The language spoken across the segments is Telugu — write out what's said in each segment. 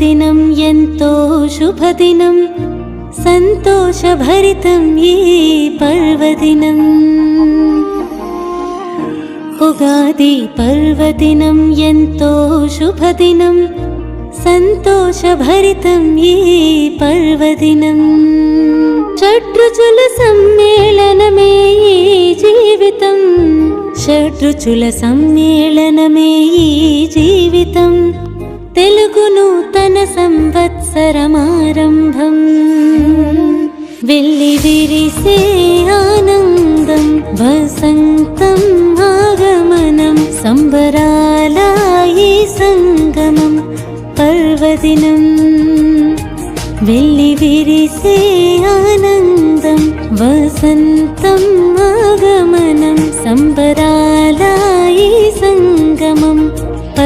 పర్వదినం ఎంతో శుభదినం సంతోషభరితం ఈ పర్వదినం. ఉగాది పర్వదినం ఎంతో శుభదినం సంతోషభరితం ఈ పర్వదినం. షడ్రుచుల సమ్మేళనమే ఈ జీవితం షడ్రుచుల సమ్మేళనమే ఈ జీవితం. తెలుగు నూతన సంవత్సరమారంభం. వెళ్ళి విరిసే ఆనందం వసంతం ఆగమనం సంబరాల ఈ సంగమం పర్వదినం. వెళ్ళి విరిసే ఆనందం వసంతం ఆగమనం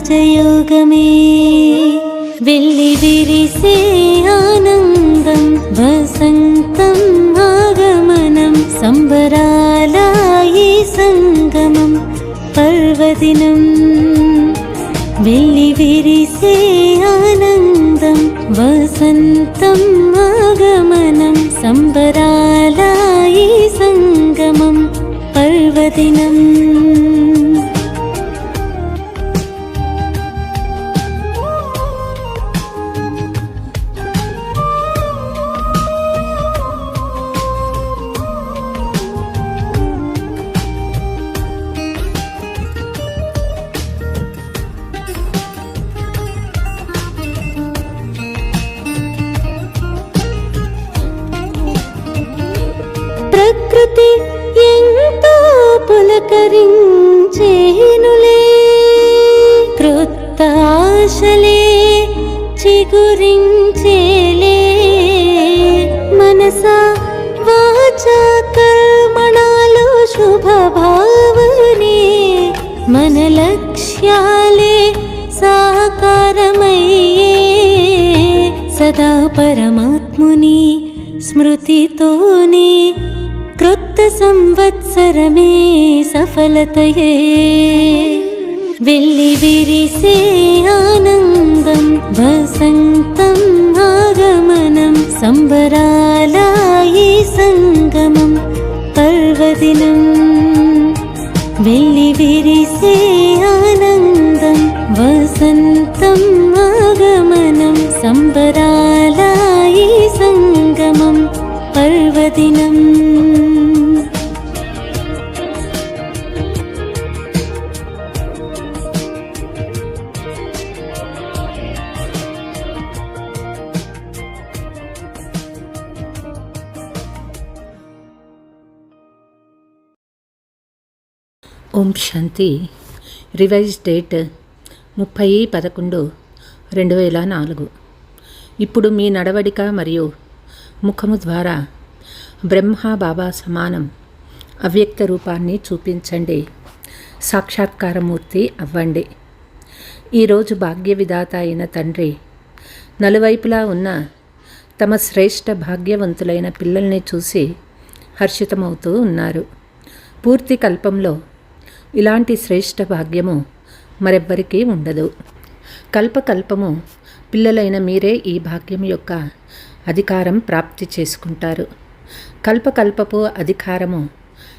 రాజయోగమే వెళ్ళి విరిసే ఆనందం వసంతం ఆగమనం సంబరాల ఈ సంగమం పర్వదినం వెళ్ళి విరిసే ఆనందం వసంతం ఆగమనం సంబరాల ఈ సంగమం ఎంతో పులకరించేనులే. కృత్తాశలే చిగురించేలే. మనస వాచా కర్మణాలు శుభభావనే. మన లక్ష్యాలే సాకారమయ్యే. సదా పరమాత్ముని స్మృతితోనే సంవత్సరమే సఫలతయే వెళ్ళి విరిసే ఆనందం వసంతం ఆగమనం సంబరాల ఈ సంగమం పర్వదినం వెళ్ళి విరిసే ఆనందం వసంతం ఆగమనం సంబరాల ఈ సంగమం పర్వదినం ఓం శాంతి రివైజ్ డేట్ ముప్పై పదకొండు రెండు వేల నాలుగు. ఇప్పుడు మీ నడవడిక మరియు ముఖము ద్వారా బ్రహ్మ బాబా సమానం అవ్యక్త రూపాన్ని చూపించండి. సాక్షాత్కారమూర్తి అవ్వండి. ఈరోజు భాగ్య విధాత అయిన తండ్రి నలువైపులా ఉన్న తమ శ్రేష్ఠ భాగ్యవంతులైన పిల్లల్ని చూసి హర్షితమవుతూ ఉన్నారు. పూర్తి కల్పంలో ఇలాంటి శ్రేష్ఠ భాగ్యము మరెవ్వరికీ ఉండదు. కల్పకల్పము పిల్లలైన మీరే ఈ భాగ్యం యొక్క అధికారం ప్రాప్తి చేసుకుంటారు. కల్పకల్పపు అధికారము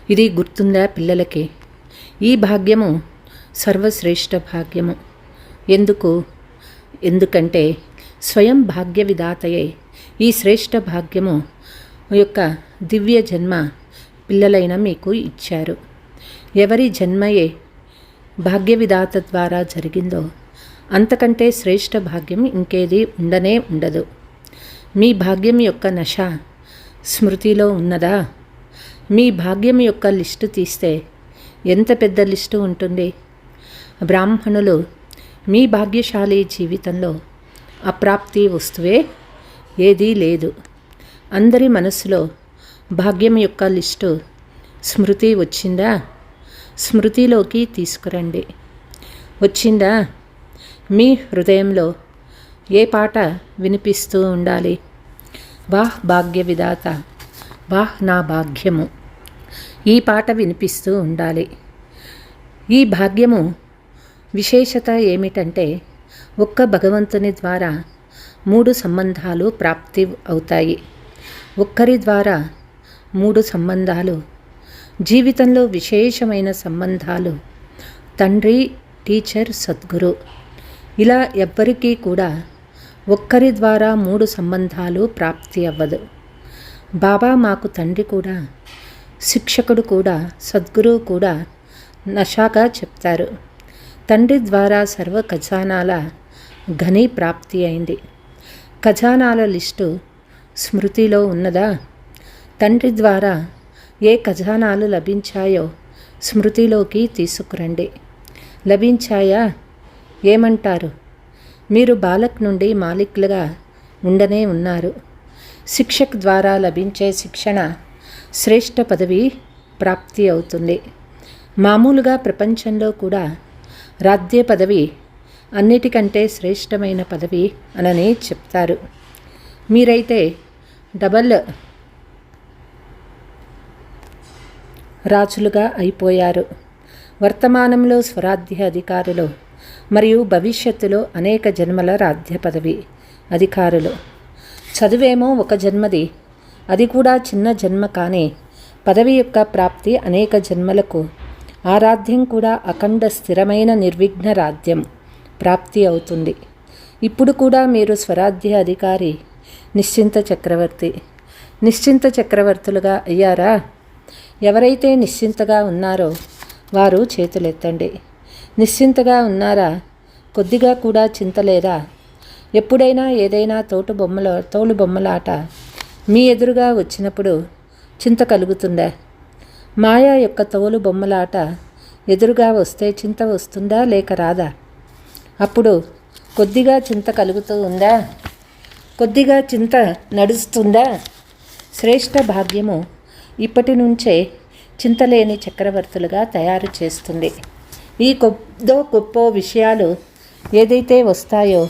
ఇది గుర్తుందా పిల్లలకి? ఈ భాగ్యము సర్వశ్రేష్ఠ భాగ్యము. ఎందుకు? ఎందుకంటే స్వయం భాగ్య విధాతయే ఈ శ్రేష్ఠ భాగ్యము యొక్క దివ్య జన్మ పిల్లలైన మీకు ఇచ్చారు. ఎవరి జన్మయే భాగ్యవిధాత ద్వారా జరిగిందో అంతకంటే శ్రేష్ఠ భాగ్యం ఇంకేది ఉండనే ఉండదు. మీ భాగ్యం యొక్క నశ స్మృతిలో ఉన్నదా? మీ భాగ్యం యొక్క లిస్టు తీస్తే ఎంత పెద్ద లిస్టు ఉంటుంది? బ్రాహ్మణులు మీ భాగ్యశాలి జీవితంలో అప్రాప్తి వస్తువే ఏదీ లేదు. అందరి మనసులో భాగ్యం యొక్క లిస్టు స్మృతి వచ్చిందా? స్మృతిలోకి తీసుకురండి. వచ్చిందా? మీ హృదయంలో ఏ పాట వినిపిస్తూ ఉండాలి? వాహ్ భాగ్య విధాత. వాహ్ నా భాగ్యము. ఈ పాట వినిపిస్తూ ఉండాలి. ఈ భాగ్యము విశేషత ఏమిటంటే ఒక్క భగవంతుని ద్వారా మూడు సంబంధాలు ప్రాప్తి అవుతాయి. ఒక్కరి ద్వారా మూడు సంబంధాలు జీవితంలో విశేషమైన సంబంధాలు. తండ్రి టీచర్ సద్గురు. ఇలా ఎవ్వరికీ కూడా ఒక్కరి ద్వారా మూడు సంబంధాలు ప్రాప్తి అవ్వదు. బాబా మాకు తండ్రి కూడా శిక్షకుడు కూడా సద్గురు కూడా నషాగా చెప్తారు. తండ్రి ద్వారా సర్వ ఖజానాల ఘని ప్రాప్తి అయింది. ఖజానాల లిస్టు స్మృతిలో ఉన్నదా? తండ్రి ద్వారా ఏ ఖజానాలు లభించాయో స్మృతిలోకి తీసుకురండి. లభించాయా? ఏమంటారు? మీరు బాలక్ నుండి మాలిక్లుగా ఉండనే ఉన్నారు. శిక్షక్ ద్వారా లభించే శిక్షణ శ్రేష్ఠ పదవి ప్రాప్తి అవుతుంది. మామూలుగా ప్రపంచంలో కూడా రాధ్య పదవి అన్నిటికంటే శ్రేష్టమైన పదవి అనని చెప్తారు. మీరైతే డబల్ రాజులుగా అయిపోయారు. వర్తమానంలో స్వరాధ్య అధికారులు మరియు భవిష్యత్తులో అనేక జన్మల రాధ్య పదవి అధికారులు. చదువేమో ఒక జన్మది. అది కూడా చిన్న జన్మ కానీ పదవి యొక్క ప్రాప్తి అనేక జన్మలకు ఆరాధ్యం కూడా అఖండ స్థిరమైన నిర్విఘ్న రాధ్యం ప్రాప్తి అవుతుంది. ఇప్పుడు కూడా మీరు స్వరాధ్య అధికారి నిశ్చింత చక్రవర్తి. నిశ్చింత చక్రవర్తులుగా అయ్యారా? ఎవరైతే నిశ్చింతగా ఉన్నారో వారు చేతులెత్తండి. నిశ్చింతగా ఉన్నారా? కొద్దిగా కూడా చింత లేదా? ఎప్పుడైనా ఏదైనా తోటు బొమ్మల తోలు బొమ్మలాట మీ ఎదురుగా వచ్చినప్పుడు చింత కలుగుతుందా? మాయా యొక్క తోలు బొమ్మలాట ఎదురుగా వస్తే చింత వస్తుందా లేక రాదా? అప్పుడు కొద్దిగా చింత కలుగుతూ ఉందా? కొద్దిగా చింత నడుస్తుందా? శ్రేష్ఠ భాగ్యము ఇప్పటి నుంచే చింతలేని చక్రవర్తులుగా తయారు చేస్తుంది. ఈ కొద్దో గొప్ప విషయాలు ఏదైతే వస్తాయో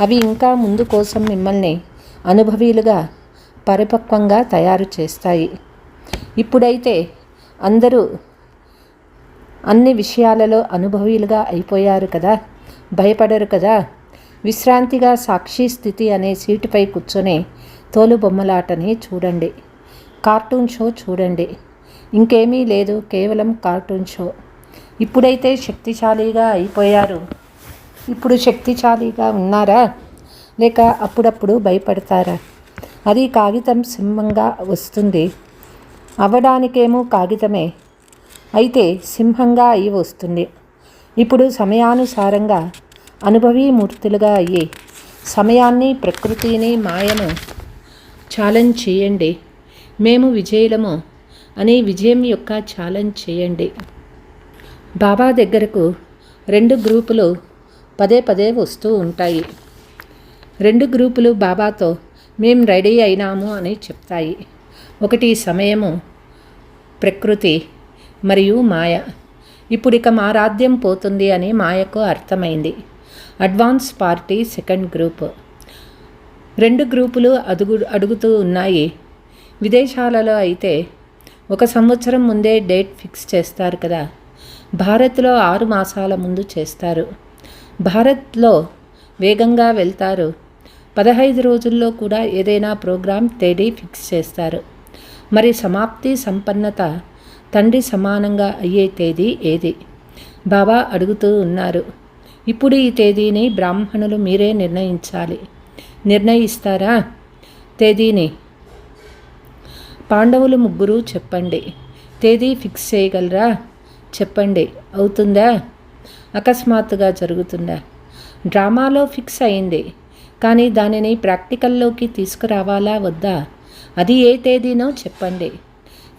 అవి ఇంకా ముందు కోసం మిమ్మల్ని అనుభవీలుగా పరిపక్వంగా తయారు చేస్తాయి. ఇప్పుడైతే అందరూ అన్ని విషయాలలో అనుభవీలుగా అయిపోయారు కదా భయపడరు కదా. విశ్రాంతిగా సాక్షి స్థితి అనే సీటుపై కూర్చొని తోలుబొమ్మలాటని చూడండి. కార్టూన్ షో చూడండి. ఇంకేమీ లేదు కేవలం కార్టూన్ షో. ఇప్పుడైతే శక్తిశాలిగా అయిపోయారు. ఇప్పుడు శక్తిశాలిగా ఉన్నారా? లేక అప్పుడప్పుడు భయపడతారా? అది కాగితం సింహంగా వస్తుంది. అవ్వడానికేమో కాగితమే. అయితే సింహంగా అయి వస్తుంది. ఇప్పుడు సమయానుసారంగా అనుభవీ మూర్తులుగా అయ్యి సమయాన్ని ప్రకృతిని మాయను ఛాలెంజ్ చేయండి. మేము విజయులము అనే విజయం యొక్క ఛాలెంజ్ చేయండి. బాబా దగ్గరకు రెండు గ్రూపులు పదే పదే వస్తూ ఉంటాయి. రెండు గ్రూపులు బాబాతో మేము రెడీ అయినాము అని చెప్తాయి. ఒకటి సమయము ప్రకృతి మరియు మాయ. ఇప్పుడు ఇక మా రాధ్యం పోతుంది అని మాయకు అర్థమైంది. Advance party second group. రెండు గ్రూపులు అడుగు అడుగుతూ ఉన్నాయి. విదేశాలలో అయితే ఒక సంవత్సరం ముందే డేట్ ఫిక్స్ చేస్తారు కదా. భారత్లో ఆరు మాసాల ముందు చేస్తారు. భారత్లో వేగంగా వెళ్తారు. పదహైదు రోజుల్లో కూడా ఏదైనా ప్రోగ్రాం తేదీ ఫిక్స్ చేస్తారు. మరి సమాప్తి సంపన్నత తండ్రి సమానంగా అయ్యే తేదీ ఏది? బాబా అడుగుతూ ఉన్నారు. ఇప్పుడు ఈ తేదీని బ్రాహ్మణులు మీరే నిర్ణయించాలి. నిర్ణయిస్తారా? తేదీని పాండవులు ముగ్గురు చెప్పండి. తేదీ ఫిక్స్ చేయగలరా? చెప్పండి. అవుతుందా? అకస్మాత్తుగా జరుగుతుందా? డ్రామాలో ఫిక్స్ అయింది. కానీ దానిని ప్రాక్టికల్లోకి తీసుకురావాలా వద్దా? అది ఏ తేదీనో చెప్పండి.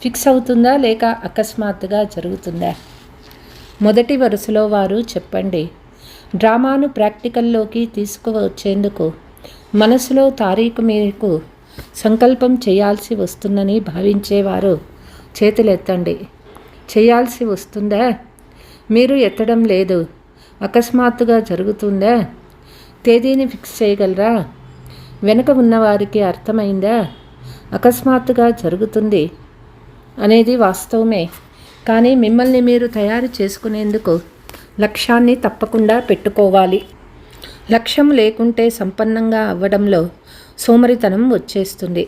ఫిక్స్ అవుతుందా లేక అకస్మాత్తుగా జరుగుతుందా? మొదటి వరుసలో వారు చెప్పండి. డ్రామాను ప్రాక్టికల్లోకి తీసుకువచ్చేందుకు మనసులో తారీఖు మీకు సంకల్పం చేయాల్సి వస్తుందని భావించేవారు చేతులెత్తండి. చేయాల్సి వస్తుందా? మీరు ఎత్తడం లేదు. అకస్మాత్తుగా జరుగుతుందా? తేదీని ఫిక్స్ చేయగలరా? వెనుక ఉన్నవారికి అర్థమైందా? అకస్మాత్తుగా జరుగుతుంది అనేది వాస్తవమే. కానీ మిమ్మల్ని మీరు తయారు చేసుకునేందుకు లక్ష్యాన్ని తప్పకుండా పెట్టుకోవాలి. లక్ష్యం లేకుంటే సంపన్నంగా అవ్వడంలో సోమరితనం వచ్చేస్తుంది.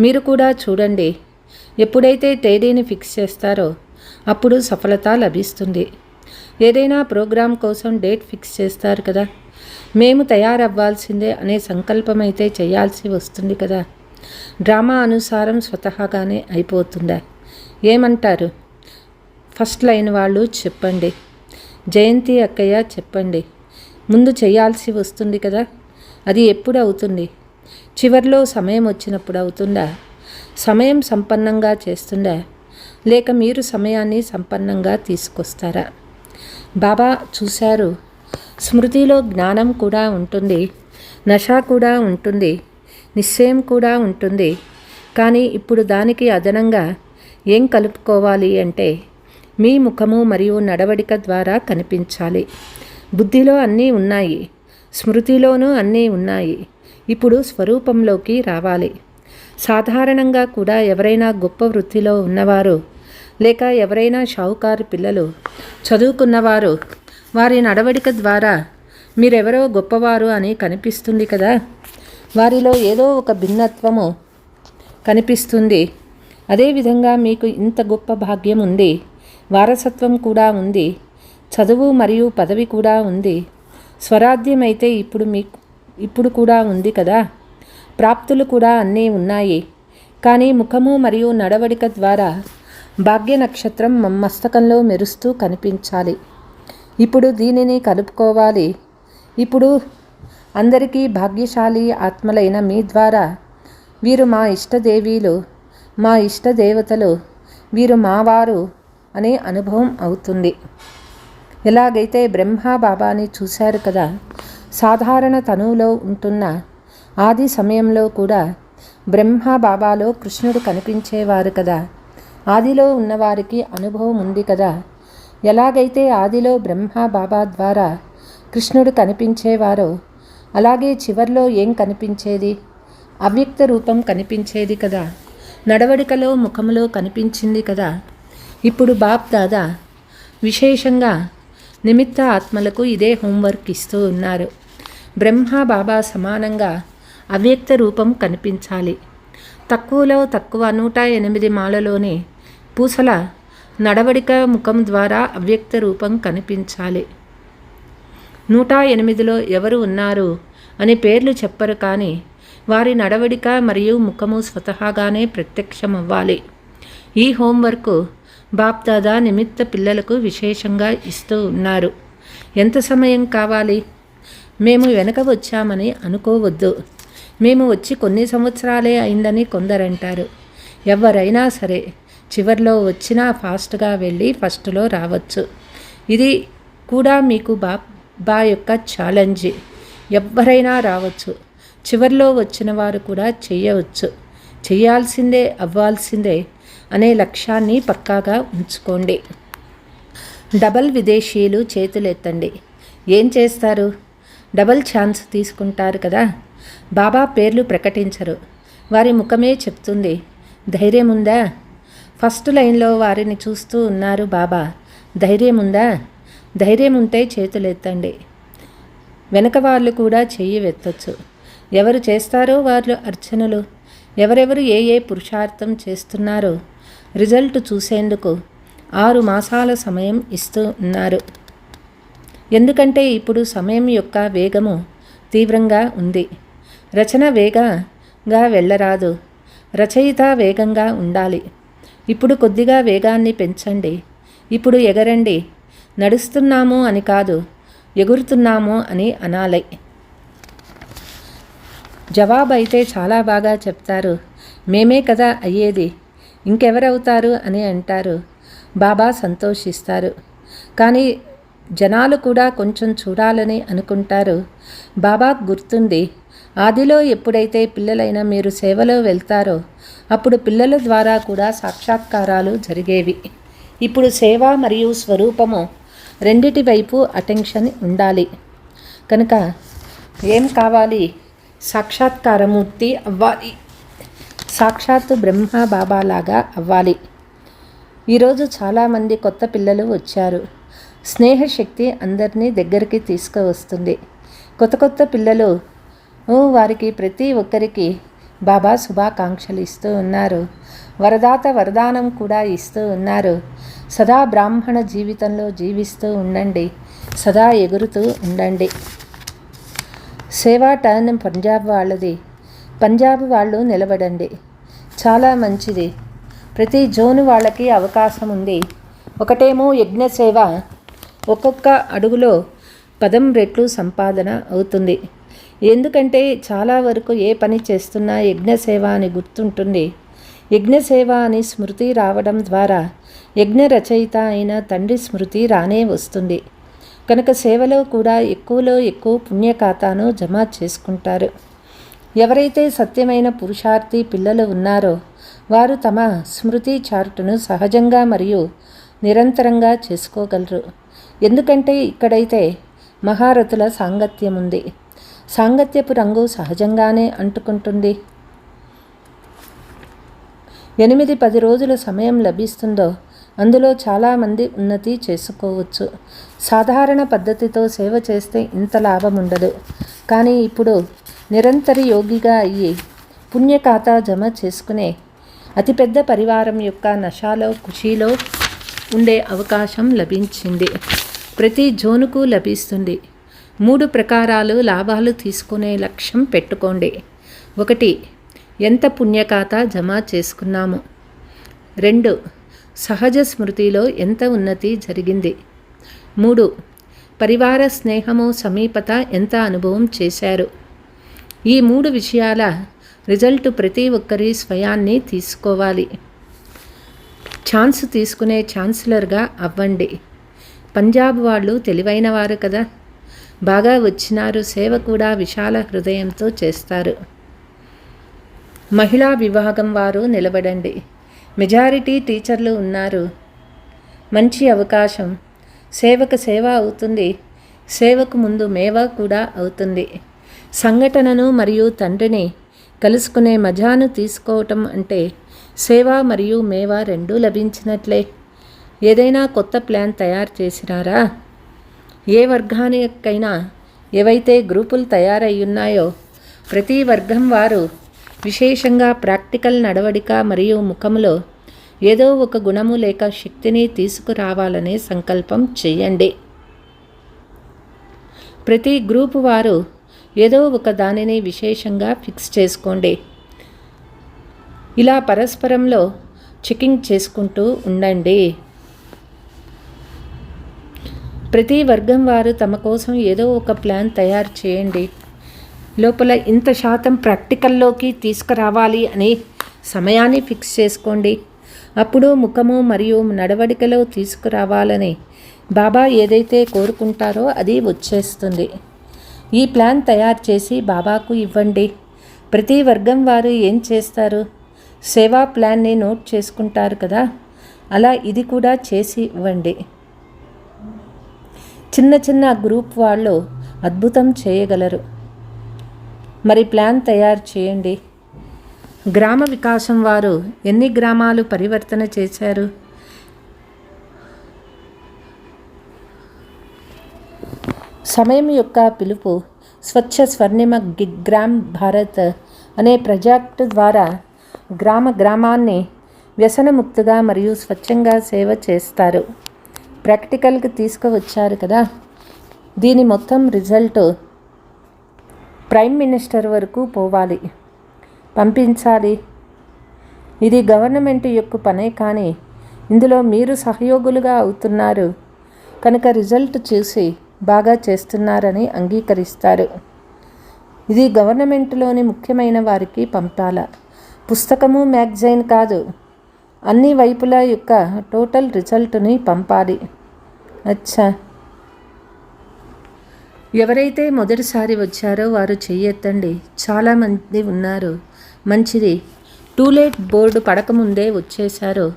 మీరు కూడా చూడండి. ఎప్పుడైతే తేదీని ఫిక్స్ చేస్తారో అప్పుడు సఫలత లభిస్తుంది. ఏదైనా ప్రోగ్రాం కోసం డేట్ ఫిక్స్ చేస్తారు కదా. మేము తయారవ్వాల్సిందే అనే సంకల్పం అయితే చేయాల్సి వస్తుంది కదా. డ్రామా అనుసారం స్వతహాగానే అయిపోతుందా? ఏమంటారు? ఫస్ట్ లైన్ వాళ్ళు చెప్పండి. జయంతి అక్కయ్య చెప్పండి. ముందు చేయాల్సి వస్తుంది కదా. అది ఎప్పుడు అవుతుంది? చివర్లో సమయం వచ్చినప్పుడు అవుతుందా? సమయం సంపన్నంగా చేస్తుందా? లేక మీరు సమయాన్ని సంపన్నంగా తీసుకొస్తారా? బాబా చూశారు. స్మృతిలో జ్ఞానం కూడా ఉంటుంది. నష కూడా ఉంటుంది. నిశ్చయం కూడా ఉంటుంది. కానీ ఇప్పుడు దానికి అదనంగా ఏం కలుపుకోవాలి అంటే మీ ముఖము మరియు నడవడిక ద్వారా కనిపించాలి. బుద్ధిలో అన్నీ ఉన్నాయి. స్మృతిలోనూ అన్నీ ఉన్నాయి. ఇప్పుడు స్వరూపంలోకి రావాలి. సాధారణంగా కూడా ఎవరైనా గొప్ప వృత్తిలో ఉన్నవారు లేక ఎవరైనా షావుకారు పిల్లలు చదువుకున్నవారు వారి నడవడిక ద్వారా మీరెవరో గొప్పవారు అని కనిపిస్తుంది కదా? వారిలో ఏదో ఒక భిన్నత్వము కనిపిస్తుంది. అదేవిధంగా మీకు ఇంత గొప్ప భాగ్యం ఉంది. వారసత్వం కూడా ఉంది. చదువు మరియు పదవి కూడా ఉంది. స్వరాధ్యమైతే ఇప్పుడు మీకు ఇప్పుడు కూడా ఉంది కదా? ప్రాప్తులు కూడా అన్నీ ఉన్నాయి. కానీ ముఖము మరియు నడవడిక ద్వారా భాగ్య నక్షత్రం మస్తకంలో మెరుస్తూ కనిపించాలి. ఇప్పుడు దీనిని కలుపుకోవాలి. ఇప్పుడు అందరికీ భాగ్యశాలి ఆత్మలైన మీ ద్వారా వీరు మా ఇష్టదేవీలు మా ఇష్టదేవతలు వీరు మావారు అనే అనుభవం అవుతుంది. ఎలాగైతే బ్రహ్మ బాబాని చూశారు కదా సాధారణ తనువులో ఉంటున్న ఆది సమయంలో కూడా బ్రహ్మ బాబాలో కృష్ణుడు కనిపించేవారు కదా. ఆదిలో ఉన్నవారికి అనుభవం ఉంది కదా. ఎలాగైతే ఆదిలో బ్రహ్మ బాబా ద్వారా కృష్ణుడు కనిపించేవారో అలాగే చివర్లో ఏం కనిపించేది? అవ్యక్త రూపం కనిపించేది కదా. నడవడికలో ముఖములో కనిపించింది కదా. ఇప్పుడు బాప్ దాదా విశేషంగా నిమిత్త ఆత్మలకు ఇదే హోంవర్క్ ఇస్తూ ఉన్నారు. బ్రహ్మ బాబా సమానంగా అవ్యక్త రూపం కనిపించాలి. తక్కువలో తక్కువ నూట ఎనిమిది మాలలోని పూసల నడవడిక ముఖం ద్వారా అవ్యక్త రూపం కనిపించాలి. నూట ఎనిమిదిలో ఎవరు ఉన్నారు అని పేర్లు చెప్పరు కానీ వారి నడవడిక మరియు ముఖము స్వతహాగానే ప్రత్యక్షమవ్వాలి. ఈ హోంవర్క్ బాప్దాదా నిమిత్త పిల్లలకు విశేషంగా ఇస్తూ ఉన్నారు. ఎంత సమయం కావాలి? మేము వెనక వచ్చామని అనుకోవద్దు. మేము వచ్చి కొన్ని సంవత్సరాలే అయిందని కొందరంటారు. ఎవరైనా సరే చివర్లో వచ్చినా ఫాస్ట్గా వెళ్ళి ఫస్ట్లో రావచ్చు. ఇది కూడా మీకు బా బా యొక్క ఛాలెంజ్. ఎవ్వరైనా రావచ్చు. చివర్లో వచ్చిన వారు కూడా చేయవచ్చు. చేయాల్సిందే అవ్వాల్సిందే. అనే లక్ష్యాన్ని పక్కాగా ఉంచుకోండి. డబల్ విదేశీయులు చేతులెత్తండి. ఏం చేస్తారు? డబల్ ఛాన్స్ తీసుకుంటారు కదా. బాబా పేర్లు ప్రకటించరు. వారి ముఖమే చెప్తుంది. ధైర్యం ఉందా ఫస్ట్ లైన్లో వారిని చూస్తూ ఉన్నారు బాబా. ధైర్యం ఉందా ధైర్యం ఉంటే చేతులెత్తండి. వెనక వాళ్ళు కూడా చెయ్యి వెత్తొచ్చు. ఎవరు చేస్తారో వాళ్ళు అర్చనలు. ఎవరెవరు ఏ ఏ పురుషార్థం చేస్తున్నారో రిజల్ట్ చూసేందుకు ఆరు మాసాల సమయం ఇస్తూ ఉన్నారు. ఎందుకంటే ఇప్పుడు సమయం యొక్క వేగము తీవ్రంగా ఉంది. రచన వేగంగా వెళ్ళరాదు. రచయిత వేగంగా ఉండాలి. ఇప్పుడు కొద్దిగా వేగాన్ని పెంచండి. ఇప్పుడు ఎగరండి. నడుస్తున్నాము అని కాదు ఎగురుతున్నాము అని అనాలి. జవాబు అయితే చాలా బాగా చెప్తారు. మేమే కదా అయ్యేది. ఇంకెవరవుతారు అని అంటారు. బాబా సంతోషిస్తారు. కానీ జనాలు కూడా కొంచెం చూడాలని అనుకుంటారు. బాబా గుర్తుంది ఆదిలో ఎప్పుడైతే పిల్లలైన మీరు సేవలో వెళ్తారో అప్పుడు పిల్లల ద్వారా కూడా సాక్షాత్కారాలు జరిగేవి. ఇప్పుడు సేవ మరియు స్వరూపము రెండిటి వైపు అటెన్షన్ ఉండాలి. కనుక ఏం కావాలి? సాక్షాత్కారమూర్తి అవ్వాలి. సాక్షాత్తు బ్రహ్మ బాబా లాగా అవ్వాలి ఈరోజు చాలామంది కొత్త పిల్లలు వచ్చారు. స్నేహశక్తి అందరినీ దగ్గరికి తీసుకువస్తుంది. కొత్త కొత్త పిల్లలు వారికి ప్రతి ఒక్కరికి బాబా శుభాకాంక్షలు ఇస్తూ ఉన్నారు. వరదాత వరదానం కూడా ఇస్తూ ఉన్నారు. సదా బ్రాహ్మణ జీవితంలో జీవిస్తూ ఉండండి. సదా ఎగురుతూ ఉండండి. సేవా టర్న్ పంజాబ్ వాళ్ళది. పంజాబ్ వాళ్ళు నిలబడండి. చాలా మంచిది. ప్రతి జోను వాళ్ళకి అవకాశం ఉంది ఒకటేమో యజ్ఞ సేవ. ఒక్కొక్క అడుగులో పదం రెట్లు సంపాదన అవుతుంది. ఎందుకంటే చాలా వరకు ఏ పని చేస్తున్నా యజ్ఞ సేవ అని గుర్తుంటుంది. యజ్ఞ సేవ అని స్మృతి రావడం ద్వారా యజ్ఞ రచయిత అయిన తండ్రి స్మృతి రానే వస్తుంది. కనుక సేవలో కూడా ఎక్కువలో ఎక్కువ పుణ్య ఖాతాను జమ చేసుకుంటారు. ఎవరైతే సత్యమైన పురుషార్థి పిల్లలు ఉన్నారో వారు తమ స్మృతి చార్టును సహజంగా మరియు నిరంతరంగా చేసుకోగలరు. ఎందుకంటే ఇక్కడైతే మహారథుల సాంగత్యం ఉంది సాంగత్యపు రంగు సహజంగానే అంటుకుంటుంది. ఎనిమిది పది రోజుల సమయం లభిస్తుందో అందులో చాలామంది ఉన్నతి చేసుకోవచ్చు. సాధారణ పద్ధతితో సేవ చేస్తే ఇంత లాభం ఉండదు కానీ ఇప్పుడు నిరంతర యోగిగా అయ్యి పుణ్య ఖాతా జమ చేసుకునే అతిపెద్ద పరివారం యొక్క నషాలో ఖుషీలో ఉండే అవకాశం లభించింది. ప్రతి జోనుకు లభిస్తుంది. మూడు ప్రకారాలు లాభాలు తీసుకునే లక్ష్యం పెట్టుకోండి. ఒకటి ఎంత పుణ్యఖాత జమ చేసుకున్నాము? రెండు సహజ స్మృతిలో ఎంత ఉన్నతి జరిగింది? మూడు పరివార స్నేహము సమీపత ఎంత అనుభవం చేశారు? ఈ మూడు విషయాల రిజల్ట్ ప్రతి ఒక్కరి స్వయాన్ని తీసుకోవాలి. ఛాన్స్ తీసుకునే ఛాన్సలర్గా అవ్వండి. పంజాబ్ వాళ్ళు తెలివైన వారు కదా. బాగా వచ్చినారు సేవ కూడా విశాల హృదయంతో చేస్తారు. మహిళా విభాగం వారు నిలబడండి. మెజారిటీ టీచర్లు ఉన్నారు. మంచి అవకాశం. సేవకు సేవ అవుతుంది. సేవకు ముందు మేవా కూడా అవుతుంది. సంఘటనను మరియు తండ్రిని కలుసుకునే మజాను తీసుకోవటం అంటే సేవ మరియు మేవ రెండూ లభించినట్లే. ఏదైనా కొత్త ప్లాన్ తయారు చేసినారా? ఏ వర్గానికైనా ఏవైతే గ్రూపులు తయారయ్యున్నాయో ప్రతి వర్గం వారు విశేషంగా ప్రాక్టికల్ నడవడిక మరియు ముఖములో ఏదో ఒక గుణము లేక శక్తిని తీసుకురావాలనే సంకల్పం చేయండి. ప్రతి గ్రూపు వారు ఏదో ఒక దానిని విశేషంగా ఫిక్స్ చేసుకోండి. ఇలా పరస్పరంలో చెకింగ్ చేసుకుంటూ ఉండండి. ప్రతి వర్గం వారు తమ కోసం ఏదో ఒక ప్లాన్ తయారు చేయండి. లోపల ఇంత శాతం ప్రాక్టికల్లోకి తీసుకురావాలి అని సమయాన్ని ఫిక్స్ చేసుకోండి. అప్పుడు ముఖము మరియు నడవడికలో తీసుకురావాలని బాబా ఏదైతే కోరుకుంటారో అది వచ్చేస్తుంది. ఈ ప్లాన్ తయారు చేసి బాబాకు ఇవ్వండి. ప్రతి వర్గం వారు ఏం చేస్తారు? సేవా ప్లాన్ని నోట్ చేసుకుంటారు కదా? అలా ఇది కూడా చేసి ఇవ్వండి. చిన్న చిన్న గ్రూప్ వాళ్ళు అద్భుతం చేయగలరు. మరి ప్లాన్ తయారు చేయండి. గ్రామ వికాసం వారు ఎన్ని గ్రామాలు పరివర్తన చేశారు? సమయం యొక్క పిలుపు స్వచ్ఛ స్వర్ణిమ గిగ్రామ్ భారత్ అనే ప్రాజెక్టు ద్వారా గ్రామ గ్రామాన్ని వ్యసనముక్తిగా మరియు స్వచ్ఛంగా సేవ చేస్తారు. ప్రాక్టికల్కి తీసుకువచ్చారు కదా. దీని మొత్తం రిజల్ట్ ప్రైమ్ మినిస్టర్ వరకు పోవాలి. పంపించాలి. ఇది గవర్నమెంట్ యొక్క పనే కానీ ఇందులో మీరు సహయోగులుగా అవుతున్నారు. కనుక రిజల్ట్ చూసి బాగా చేస్తున్నారని అంగీకరిస్తారు. ఇది గవర్నమెంట్లోని ముఖ్యమైన వారికి పంపాల. పుస్తకము మ్యాగజైన్ కాదు. అన్ని వైపుల యొక్క టోటల్ రిజల్ట్ని పంపాలి. అచ్చా. ఎవరైతే మొదటిసారి వచ్చారో వారు చెయ్యెత్తండి చాలామంది ఉన్నారు. మంచిది. టూలేట్ బోర్డు పడకముందే వచ్చేశారు.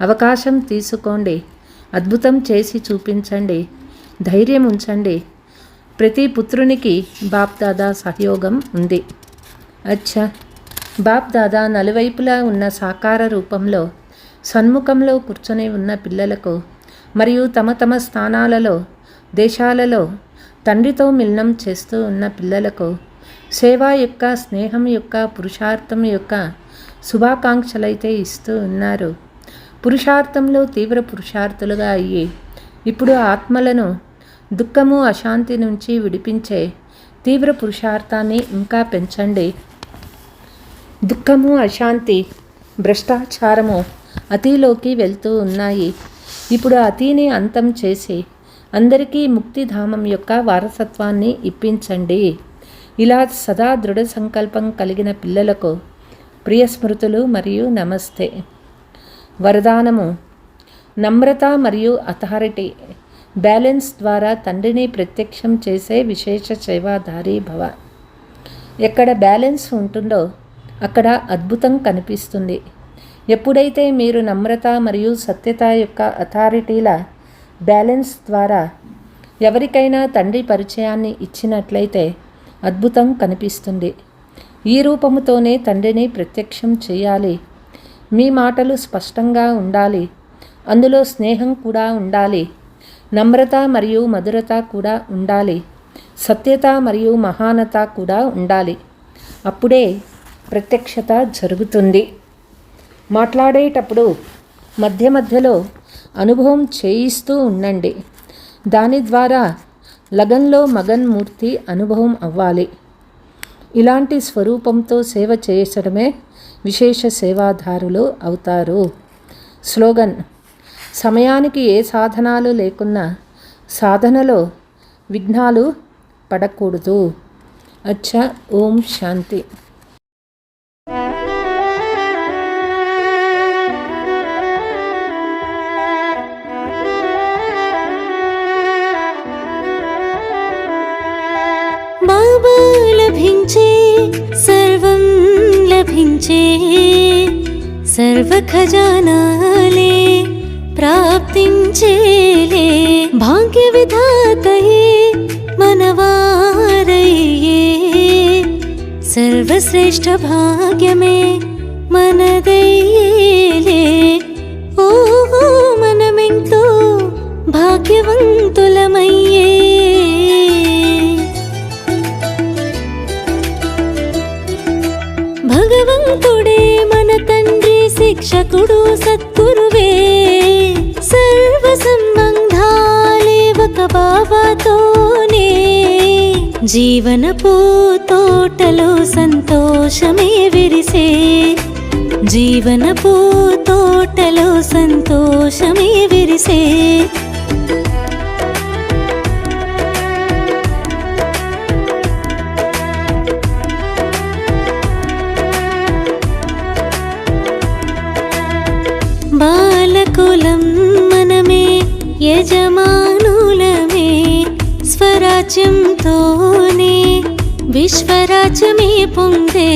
అవకాశం తీసుకోండి. అద్భుతం చేసి చూపించండి. ధైర్యం ఉంచండి. ప్రతి పుత్రునికి బాప్ దాదా సహయోగం ఉంది. అచ్చా! బాప్ దాదా నలువైపులా ఉన్న సాకార రూపంలో సన్ముఖంలో కూర్చొని ఉన్న పిల్లలకు మరియు తమ తమ స్థానాలలో దేశాలలో తండ్రితో మిలనం చేస్తూ ఉన్న పిల్లలకు సేవ యొక్క స్నేహం యొక్క పురుషార్థం యొక్క శుభాకాంక్షలైతే ఇస్తూ ఉన్నారు. పురుషార్థంలో తీవ్ర పురుషార్థులుగా అయ్యి ఇప్పుడు ఆత్మలను దుఃఖము అశాంతి నుంచి విడిపించే తీవ్ర పురుషార్థాన్ని ఇంకా పెంచండి. దుఃఖము అశాంతి భ్రష్టాచారము అతిలోకి వెళ్తూ ఉన్నాయి. ఇప్పుడు అతిని అంతం చేసి అందరికీ ముక్తిధామం యొక్క వారసత్వాన్ని ఇప్పించండి. ఇలా సదా దృఢ సంకల్పం కలిగిన పిల్లలకు ప్రియ స్మృతులు మరియు నమస్తే. వరదానము. నమ్రత మరియు అథారిటీ. బ్యాలెన్స్ ద్వారా తండ్రిని ప్రత్యక్షం చేసే విశేష సేవాధారి భవ. ఎక్కడ బ్యాలెన్స్ ఉంటుందో అక్కడ అద్భుతం కనిపిస్తుంది. ఎప్పుడైతే మీరు నమ్రత మరియు సత్యత యొక్క అథారిటీల బ్యాలెన్స్ ద్వారా ఎవరికైనా తండ్రి పరిచయాన్ని ఇచ్చినట్లయితే అద్భుతం కనిపిస్తుంది. ఈ రూపముతోనే తండ్రిని ప్రత్యక్షం చేయాలి. మీ మాటలు స్పష్టంగా ఉండాలి. అందులో స్నేహం కూడా ఉండాలి. నమ్రత మరియు మధురత కూడా ఉండాలి. సత్యత మరియు మహానత కూడా ఉండాలి. అప్పుడే ప్రత్యక్షత జరుగుతుంది. మాట్లాడేటప్పుడు మధ్య మధ్యలో అనుభవం చేయిస్తూ ఉండండి. దాని ద్వారా లగన్లో మగన్ మూర్తి అనుభవం అవ్వాలి. ఇలాంటి స్వరూపంతో సేవ చేయించడమే విశేష సేవాదారులు అవుతారు. స్లోగన్. సమయానికి ఏ సాధనాలు లేకున్నా సాధనలో విఘ్నాలు పడకూడదు. అచ్చా ఓం శాంతి. బాబా లభించే సర్వం లభించే సర్వ ఖజానాలే ప్రాప్తించేలే. భాగ్య విధాతయే మనవారయ్యే. సర్వశ్రేష్ఠ భాగ్యమే మనదయ్యేలే. ఓహో మనమెంతో భాగ్యవంతు జీవనపు తోటలో సంతోషమే విరిసే. జీవనపు తోటలో సంతోషమే విరిసే. విశ్వరాజ్యమే పొందే.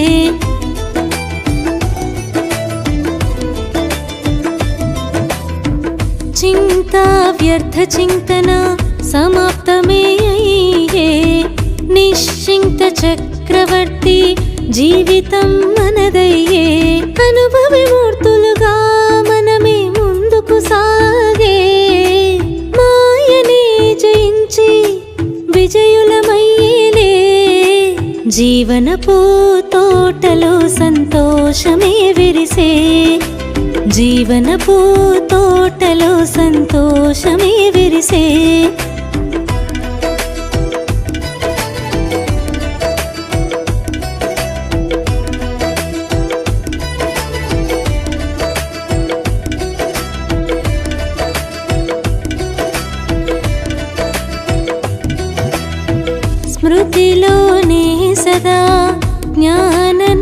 చింత వ్యర్థ చింతన సమాప్తమే అయ్యే. నిశ్చింత చక్రవర్తి జీవితం మనదయ్యే. అనుభవి మూర్తులుగా జీవనపు తోటలో సంతోషమే విరిసే. జీవనపు తోటలో సంతోషమే విరిసే.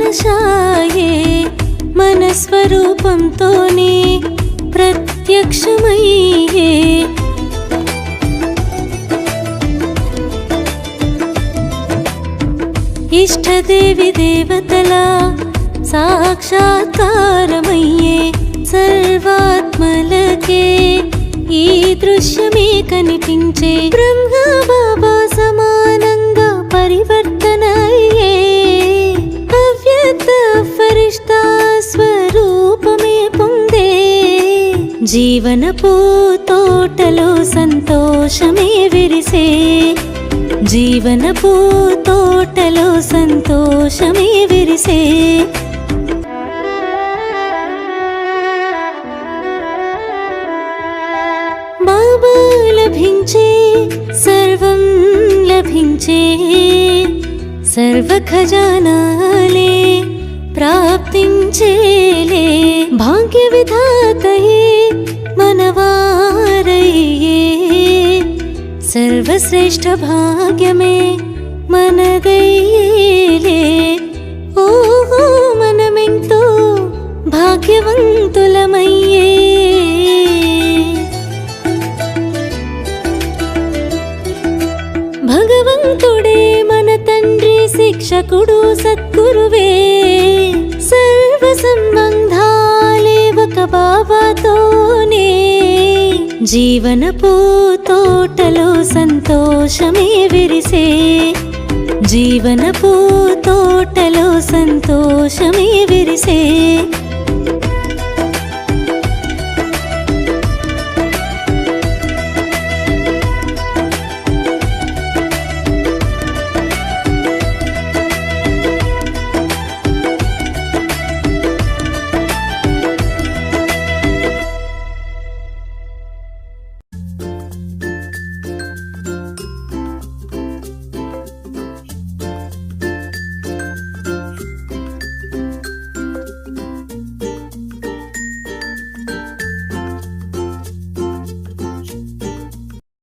జ్ఞాననశాయే మన స్వరూపంతోనే ప్రత్యక్షమయ్యే. ఇష్టదేవి దేవతల సాక్షాత్కారమయ్యే సర్వాత్మలకే ఈ దృశ్యమే కనిపించే బ్రహ్మ జీవనపు తోటలో సంతోషమే విరిసే. జీవనపు తోటలో సంతోషమే విరిసే. బాబా లభించే సర్వం లభించే. సర్వ ఖజానాలే ప్రాప్తించేలే. భాగ్య విధాతయే మనవారయ్యే సర్వశ్రేష్ఠ భాగ్యమే మనదయ్యేలే ఓహో మనమెంతో భాగ్యవంతులమయ్యే భగవంతుడే మన తండ్రి శిక్షకుడు సద్గురువే సర్వ సంబంధాలే ఒక బాబాతోనే జీవనపు తోటలో సంతోషమే విరిసే. జీవనపు తోటలో సంతోషమే విరిసే.